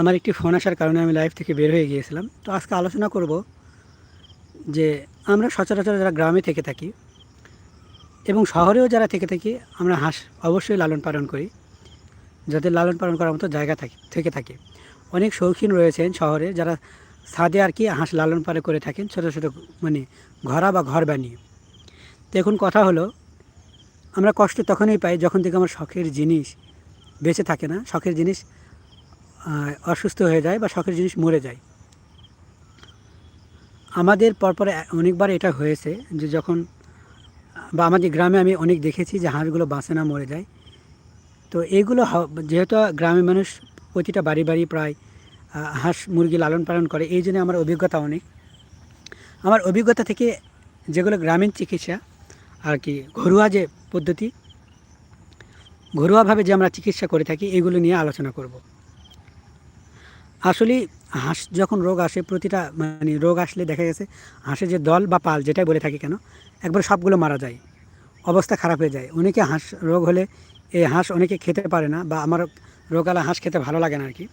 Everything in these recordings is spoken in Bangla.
আমার একটি ফোন আসার কারণে আমি লাইভ থেকে বের হয়ে গিয়েছিলাম। তো আজকে আলোচনা করব যে আমরা সচরাচর যারা গ্রামে থেকে থাকি এবং শহরেও যারা থেকে থাকি, আমরা হাঁস অবশ্যই লালন পালন করি। যাদের লালন পালন করার মতো জায়গা থাকে, থেকে থাকে। অনেক শৌখিন রয়েছেন শহরে যারা ছাদে আর কি হাঁস লালন পালন করে থাকেন, ছোটো ছোটো মানে ঘরা বা ঘর বানিয়ে। তো এখন কথা হলো, আমরা কষ্ট তখনই পাই যখন থেকে আমার শখের জিনিস বেঁচে থাকে না। শখের জিনিস অসুস্থ হয়ে যায় বা শখের জিনিস মরে যায়। আমাদের পরপর অনেকবার এটা হয়েছে যে যখন, বা আমাদের গ্রামে আমি অনেক দেখেছি যে হাঁসগুলো বাঁচে না মরে যায়। তো এইগুলো যেহেতু গ্রামের মানুষ প্রতিটা বাড়ি বাড়ি প্রায় হাঁস মুরগি লালন পালন করে, এই জন্য আমার অভিজ্ঞতা অনেক। আমার অভিজ্ঞতা থেকে যেগুলো গ্রামীণ চিকিৎসা আর কি, ঘরোয়া যে পদ্ধতি, ঘরোয়াভাবে যে আমরা চিকিৎসা করে থাকি, এগুলো নিয়ে আলোচনা করব। আসলে হাঁস যখন রোগ আসে, প্রতিটা মানে রোগ আসলে দেখা গেছে, হাঁসের যে দল বা পাল যেটাই বলে থাকি কেন, একবার সবগুলো মারা যায়, অবস্থা খারাপ হয়ে যায়। অনেকে হাঁস রোগ হলে এই হাঁস অনেকে খেতে পারে না বা আমার রোগালা হাঁস খেতে ভালো লাগে না আর কি।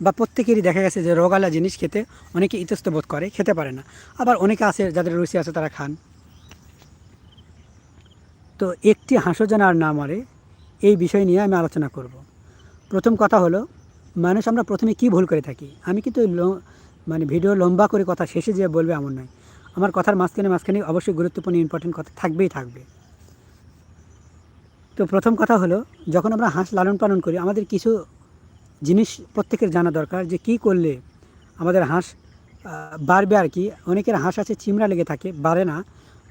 বা প্রত্যেকেরই দেখা গেছে যে রোগালা জিনিস খেতে অনেকে ইতস্ত বোধ করে, খেতে পারে না। আবার অনেকে আছে যাদের রুচি আছে তারা খান। তো একটি হাঁসও যেন আর না মারে, এই বিষয় নিয়ে আমি আলোচনা করব। প্রথম কথা হলো মানুষ আমরা প্রথমে কি ভুল করে থাকি? আমি কিন্তু মানে ভিডিও লম্বা করে কথা শেষে যে বলবে এমন নয়। আমার কথার মাঝখানে মাঝখানে অবশ্যই গুরুত্বপূর্ণ ইম্পর্টেন্ট কথা থাকবেই থাকবে। তো প্রথম কথা হলো, যখন আমরা হাঁস লালন পালন করি, আমাদের কিছু জিনিস প্রত্যেকের জানা দরকার যে কি করলে আমাদের হাঁস বাড়বে আর কি। অনেকের হাঁস আছে, চিমড়া লেগে থাকে, বাড়ে না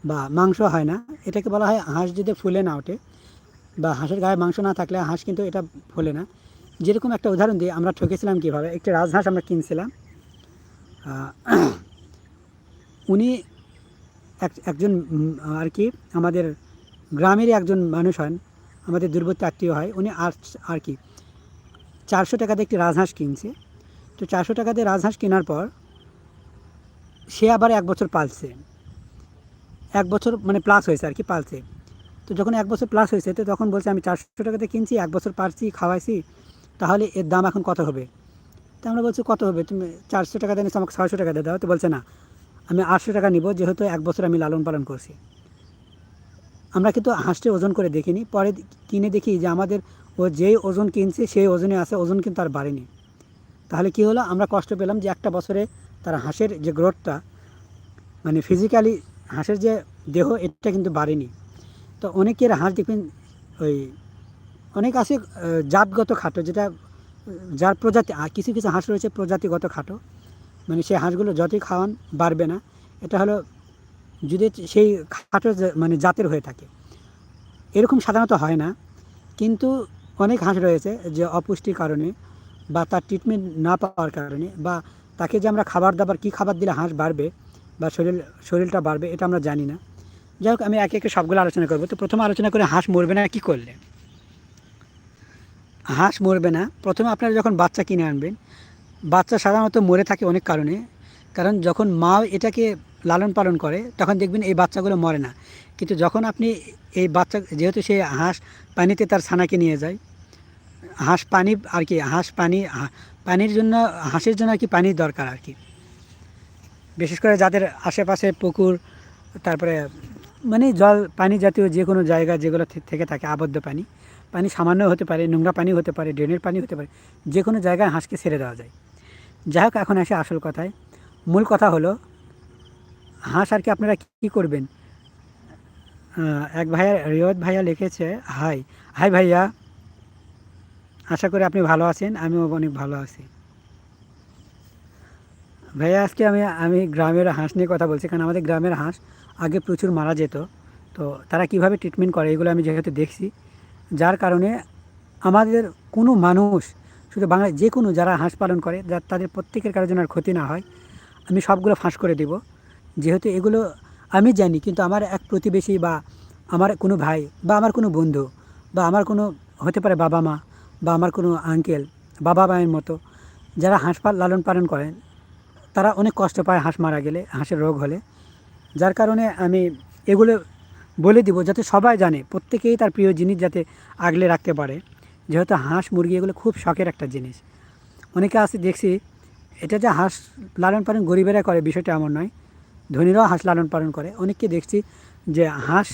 বা মাংস হয় না। এটাকে বলা হয় হাঁস যদি ফুলে না ওঠে বা হাঁসের গায়ে মাংস না থাকলে হাঁস কিন্তু এটা ফোলে না। যেরকম একটা উদাহরণ দিই আমরা ঠকেছিলাম কীভাবে, একটি রাজহাঁস আমরা কিনছিলাম উনি এক, একজন আর কি, আমাদের গ্রামেরই একজন মানুষ হন, আমাদের দূরবর্তী আত্মীয় হয়, উনি আর আর কি, চারশো টাকাতে একটি রাজহাঁস কিনছে। তো চারশো টাকাতে রাজহাঁস কেনার পর সে আবার এক বছর পালছে। এক বছর মানে প্লাস হয়েছে আর কি, পালছে। তো যখন এক বছর প্লাস হয়েছে, তো তখন বলছে, আমি চারশো টাকাতে কিনছি, এক বছর পারছি, খাওয়াইছি তাহলে এর দাম এখন কত হবে? তো আমরা বলছি, কত হবে? তুমি চারশো টাকা দেন, আমাকে ছয়শো টাকা দিয়ে দাও। তো বলছে, না, আমি আটশো টাকা নিব, যেহেতু এক বছর আমি লালন পালন করছি। আমরা কিন্তু হাঁসটি ওজন করে দেখিনি। পরে কিনে দেখি যে আমাদের ও যেই ওজন কিনছে, সেই ওজনে আছে, ওজন কিন্তু আর বাড়েনি। তাহলে কি হলো? আমরা কষ্ট পেলাম যে একটা বছরে তার হাঁসের যে গ্রোথটা মানে ফিজিক্যালি হাঁসের যে দেহ, এটা কিন্তু বাড়েনি। তো অনেকের হাঁস দেখবেন ওই অনেক আছে জাতগত খাটো যেটা, যার প্রজাতি, আর কিছু কিছু হাঁস রয়েছে প্রজাতিগত খাটো। মানে সেই হাঁসগুলো যতই খাওয়ান বাড়বে না। এটা হলো যদি সেই খাটো মানে জাতের হয়ে থাকে। এরকম সাধারণত হয় না, কিন্তু অনেক হাঁস রয়েছে যে অপুষ্টির কারণে বা তার ট্রিটমেন্ট না পাওয়ার কারণে বা তাকে যে আমরা খাবার দাবার, কী খাবার দিলে হাঁস বাড়বে বা শরীর, শরীরটা বাড়বে, এটা আমরা জানি না। যাই হোক, আমি একে একে সবগুলো আলোচনা করব। তো প্রথমে আলোচনা করে, হাঁস মরবে না কী করলে? হাঁস মরবে না। প্রথমে আপনারা যখন বাচ্চা কিনে আনবেন, বাচ্চা সাধারণত মরে থাকে অনেক কারণে। কারণ যখন মা এটাকে লালন পালন করে, তখন দেখবেন এই বাচ্চাগুলো মরে না। কিন্তু যখন আপনি এই বাচ্চা, যেহেতু সে হাঁস পানিতে তার ছানাকে নিয়ে যায়, হাঁস পানি আর কি, হাঁস পানি পানির জন্য, হাঁসের জন্য আর কি পানির দরকার আর কি। বিশেষ করে যাদের আশেপাশে পুকুর, তারপরে মানে জল, পানি জাতীয় যে কোনো জায়গা যেগুলো থেকে থাকে, আবদ্ধ পানি পানি সামান্য হতে পারে, নোংরা পানি হতে পারে, ড্রেনের পানি হতে পারে, যে কোনো জায়গায় হাঁসকে ছেড়ে দেওয়া যায়। যাই হোক, এখন আসে আসল কথায়। মূল কথা হলো, হাঁস আর কি আপনারা কী করবেন? এক ভাইয়া রিয়ত ভাইয়া লিখেছে, হাই। হাই ভাইয়া, আশা করি আপনি ভালো আছেন, আমিও অনেক ভালো আছি। ভাইয়া, আজকে আমি আমি গ্রামের হাঁস নিয়ে কথা বলছি, কারণ আমাদের গ্রামের হাঁস আগে প্রচুর মারা যেত। তো তারা কীভাবে ট্রিটমেন্ট করে, এগুলো আমি যেহেতু দেখছি যার কারণে আমাদের কোনো মানুষ, শুধু বাংলায় যে কোনো যারা হাঁস পালন করে, যা তাদের প্রত্যেকের কারোর জন্য আর ক্ষতি না হয়, আমি সবগুলো ফাঁস করে দিব। যেহেতু এগুলো আমি জানি, কিন্তু আমার এক প্রতিবেশী বা আমার কোনো ভাই বা আমার কোনো বন্ধু বা আমার কোনো, হতে পারে বাবা মা বা আমার কোনো আঙ্কেল, বাবা মায়ের মতো, যারা হাঁস লালন পালন করেন, তারা অনেক কষ্ট পায় হাঁস মারা গেলে, হাঁসের রোগ হলে। যার কারণে আমি এগুলো বলে দিব যাতে সবাই জানে, প্রত্যেকেই তার প্রিয় জিনিস যাতে আগলে রাখতে পারে। যেহেতু হাঁস মুরগি এগুলো খুব শখের একটা জিনিস। অনেকে আছে দেখছি, এটা যে হাঁস লালন পালন গরিবেরা করে, বিষয়টা এমন নয়। ধনীরাও হাঁস লালন পালন করে। অনেককে দেখছি যে হাঁস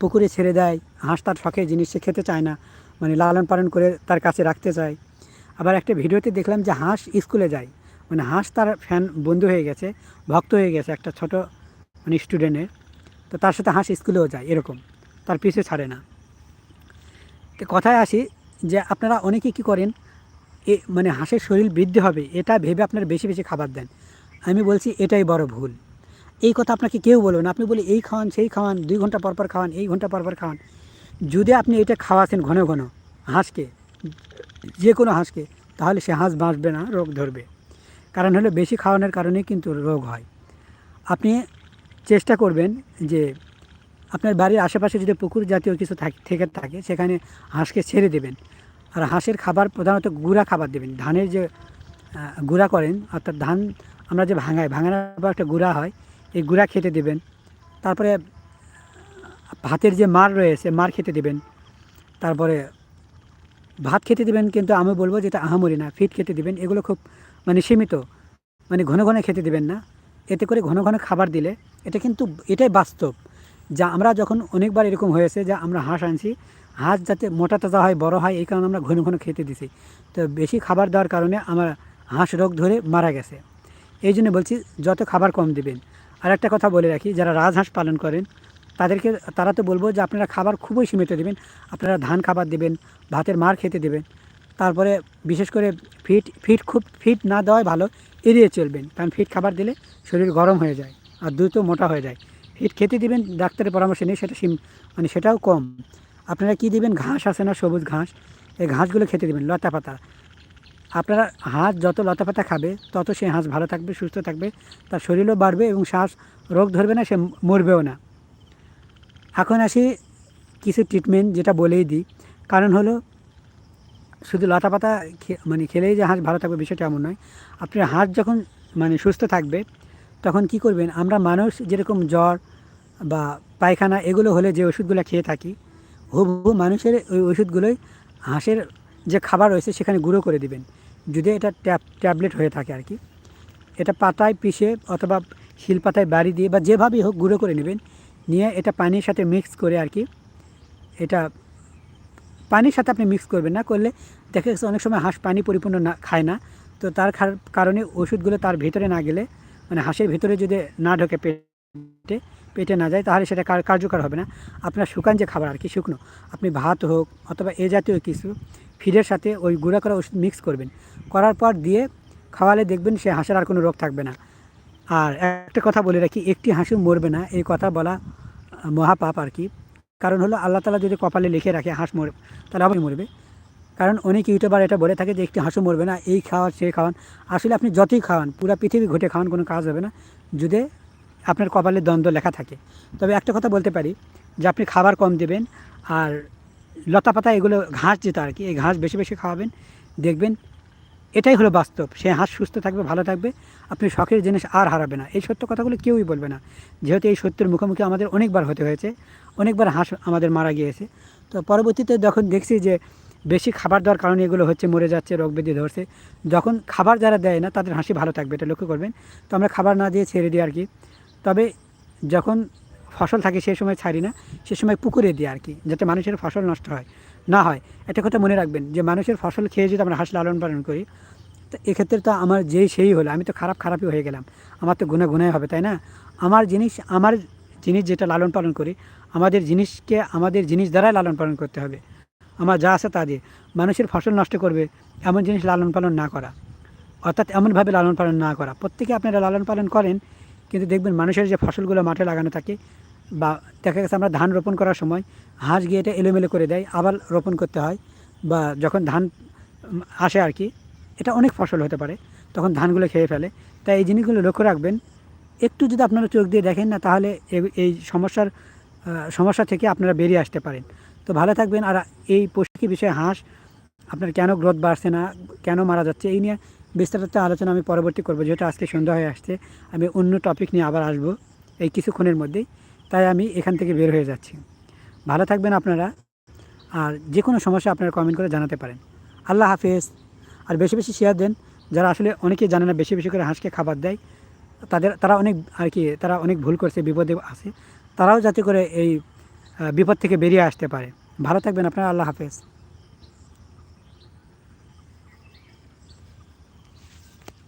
পুকুরে ছেড়ে দেয়, হাঁস তার শখের জিনিস সে খেতে চায় না মানে লালন পালন করে তার কাছে রাখতে চায়। আবার একটা ভিডিওতে দেখলাম যে হাঁস স্কুলে যায়। মানে হাঁস তার ফ্যান বন্ধু হয়ে গেছে, ভক্ত হয়ে গেছে একটা ছোট মানে স্টুডেন্টের তো তার সাথে হাঁস স্কুলেও যায়, এরকম। তার পিছু ছাড়ে না। তো কথায় আসি যে আপনারা অনেকে কী করেন, এ মানে হাঁসের শরীর বৃদ্ধি হবে, এটা ভেবে আপনারা বেশি বেশি খাবার দেন। আমি বলছি এটাই বড় ভুল। এই কথা আপনাকে কেউ বলবে না। আপনি বলি, এই খাওয়ান, সেই খাওয়ান, দুই ঘণ্টা পর পর খাওয়ান, এই ঘণ্টা পর পর খাওয়ান। যদি আপনি এটা খাওয়াছেন ঘন ঘন হাঁসকে, যে কোনো হাঁসকে, তাহলে সে হাঁস বাঁচবে না, রোগ ধরবে। কারণ হলো বেশি খাওয়ানোর কারণেই কিন্তু রোগ হয়। আপনি চেষ্টা করবেন যে আপনার বাড়ির আশেপাশে যদি পুকুর জাতীয় কিছু থাক- থেকে সেখানে হাঁসকে ছেড়ে দেবেন। আর হাঁসের খাবার প্রধানত গুঁড়া খাবার দেবেন। ধানের যে গুঁড়া করেন, অর্থাৎ ধান আমরা যে ভাঙাই, ভাঙানোর পর একটা গুঁড়া হয়, এই গুঁড়া খেতে দেবেন। তারপরে, ভাতের যে মার রয়েছে মার খেতে দেবেন। তারপরে ভাত খেতে দেবেন, কিন্তু আমি বলব যেটা আহামরি না, ফিট খেতে দেবেন। এগুলো খুব মানে সীমিত মানে ঘন ঘন খেতে দেবেন না। এতে করে ঘন ঘন খাবার দিলে, এটা কিন্তু, এটাই বাস্তব। যা আমরা যখন অনেকবার এরকম হয়েছে যে আমরা হাঁস আনছি, হাঁস যাতে মোটা তাজা হয়, বড় হয়, এই কারণে আমরা ঘন ঘন খেতে দিছি। তো বেশি খাবার দেওয়ার কারণে আমার হাঁস রোগ ধরে মারা গেছে। এই জন্য বলছি, যত খাবার কম দিবেন। আর একটা কথা বলে রাখি, যারা রাজহাঁস পালন করেন, তাদেরকে, তারা তো বলব যে আপনারা খাবার খুবই সীমিত দেবেন। আপনারা ধান খাবার দেবেন, ভাতের মার খেতে দেবেন। তারপরে বিশেষ করে ফিট ফিট খুব ফিট না দেওয়াই ভালো, এড়িয়ে চলবেন। কারণ ফিট খাবার দিলে শরীর গরম হয়ে যায় আর দ্রুত মোটা হয়ে যায়। ফিট খেতে দিবেন, ডাক্তারের পরামর্শ নেই সেটা মানে সেটাও কম। আপনারা কি দিবেন? ঘাস আছে না সবুজ ঘাস? এই ঘাসগুলো খেতে দিবেন, লতা পাতা। আপনারা হাঁস যত লতা পাতা খাবে, তত সেই হাঁস ভালো থাকবে, সুস্থ থাকবে। তার শরীরও বাড়বে এবং শ্বাস রোগ ধরবে না, সে মরবেও না। এখন আসি কিছু ট্রিটমেন্ট যেটা বলেই দিই। কারণ হলো শুধু লতা পাতা মানে খেলেই যে হাঁস ভালো থাকবে বিষয়টা এমন নয়। আপনার হাঁস যখন মানে সুস্থ থাকবে, তখন কি করবেন, আমরা মানুষ যেরকম জ্বর বা পায়খানা এগুলো হলে যে ওষুধগুলো খেয়ে থাকি, হুবহু মানুষের ওই ওষুধগুলোই হাঁসের যে খাবার রয়েছে সেখানে গুঁড়ো করে দিবেন। যদি এটা ট্যাব, ট্যাবলেট হয়ে থাকে আর কি। এটা পাতায় পিষে অথবা শিল পাতায় বাড়ি দিয়ে বা যেভাবেই হোক গুঁড়ো করে নেবেন, নিয়ে এটা পানির সাথে মিক্স করে আর কি, এটা পানির সাথে আপনি মিক্স করবেন না, করলে দেখা গেছে অনেক সময় হাঁস পানি পরিপূর্ণ না, খায় না। তো তার কারণে ওষুধগুলো তার ভিতরে না গেলে মানে হাঁসের ভিতরে যদি না ঢোকে পেটে পেটে না যায়, তাহলে সেটা কার- কার্যকর হবে না। আপনার শুকান যে খাবার আর কি, শুকনো, আপনি ভাত হোক অথবা এ জাতীয় কিছু, ফিডের সাথে ওই গুঁড়া করা ওষুধ মিক্স করবেন। করার পর দিয়ে খাওয়ালে দেখবেন সে হাঁসের আর কোনো রোগ থাকবে না। আর একটা কথা বলে রাখি, একটি হাঁসও মরবে না, এই কথা বলা মহাপাপ আর কি। কারণ হলো আল্লাহ তালা যদি কপালে লিখে রাখে, হাঁস মরবে, তাহলে অবশ্যই মরবে। কারণ অনেক ইউটিউবার এটা বলে থাকে যে একটি হাঁসও মরবে না, এই খাওয়ান সেই খাওয়ান। আসলে আপনি যতই খাওয়ান, পুরো পৃথিবী ঘটে খাওয়ান, কোনো কাজ হবে না, যদি আপনার কপালে দ্বন্দ্ব লেখা থাকে। তবে একটা কথা বলতে পারি, যে আপনি খাবার কম দেবেন আর লতা পাতা এগুলো ঘাস যেটা আর কি, এই ঘাস বেশি বেশি খাওয়াবেন, দেখবেন এটাই হলো বাস্তব। সে হাঁস সুস্থ থাকবে, ভালো থাকবে, আপনি শখের জিনিস আর হারাবে না। এই সত্য কথাগুলো কেউই বলবে না। যেহেতু এই সত্যের মুখোমুখি আমাদের অনেকবার হতে হয়েছে অনেকবার হাঁস আমাদের মারা গিয়েছে। তো পরবর্তীতে যখন দেখছি যে বেশি খাবার দেওয়ার কারণে এগুলো হচ্ছে মরে যাচ্ছে, রোগ ব্যাধি ধরছে, যখন খাবার যারা দেয় না তাদের হাসি ভালো থাকবে, এটা লক্ষ্য করবেন। তো আমরা খাবার না দিয়ে ছেড়ে দিই আর কি। তবে যখন ফসল থাকে সেই সময় ছাড়ি না, সে সময় পুকুরে দিই আর কি, যাতে মানুষের ফসল নষ্ট হয়, না হয়। একটা কথা মনে রাখবেন যে মানুষের ফসল খেয়ে যদি আমরা হাঁস লালন পালন করি, তো এক্ষেত্রে তো আমার যেই সেই হলো, আমি তো খারাপ খারাপই হয়ে গেলাম। আমার তো গুণা গুণাই হবে, তাই না? আমার জিনিস, আমার জিনিস যেটা লালন পালন করি, আমাদের জিনিসকে, আমাদের জিনিস দ্বারাই লালন পালন করতে হবে। আমার যা আছে তা দিয়ে। মানুষের ফসল নষ্ট করবে, এমন জিনিস লালন পালন না করা। অর্থাৎ এমনভাবে লালন পালন না করা। প্রত্যেকে আপনারা লালন পালন করেন, কিন্তু দেখবেন মানুষের যে ফসলগুলো মাঠে লাগানো থাকে, বা দেখা গেছে আমরা ধান রোপণ করার সময়, হাঁস গিয়ে এটা এলোমেলো করে দেয়, আবার রোপণ করতে হয়, বা যখন ধান আসে আর কি, এটা অনেক ফসল হতে পারে, তখন ধানগুলো খেয়ে ফেলে। তাই এই জিনিসগুলো লক্ষ্য রাখবেন একটু যদি আপনারা চোখ দিয়ে দেখেন না, তাহলে এই সমস্যার সমস্যা থেকে আপনারা বেরিয়ে আসতে পারেন। তো ভালো থাকবেন, আর এই পশুকি বিষয়ে হাঁস, আপনার কেন গ্রোথ বাড়ছে না, কেন মারা যাচ্ছে, এই নিয়ে বিস্তারিত আলোচনা আমি পরবর্তী করব, যেহেতু আজকে সন্ধ্যা হয়ে আসছে, আমি অন্য টপিক নিয়ে আবার আসব এই কিছুক্ষণের মধ্যেই, তাই আমি এখান থেকে বের হয়ে যাচ্ছি। ভালো থাকবেন আপনারা, আর যে কোনো সমস্যা আপনারা কমেন্ট করে জানাতে পারেন। আল্লাহ হাফেজ, আর বেশি বেশি শেয়ার দেন, যারা আসলে অনেকে জানে না, বেশি বেশি করে হাঁসকে খাবার দেয় তাদের, তারা অনেক আর কি, তারা অনেক ভুল করছে, বিপদে আছে। তারাও যাতে করে এই বিপদ থেকে বেরিয়ে আসতে পারে। ভালো থাকবেন আপনারা, আল্লাহ হাফেজ।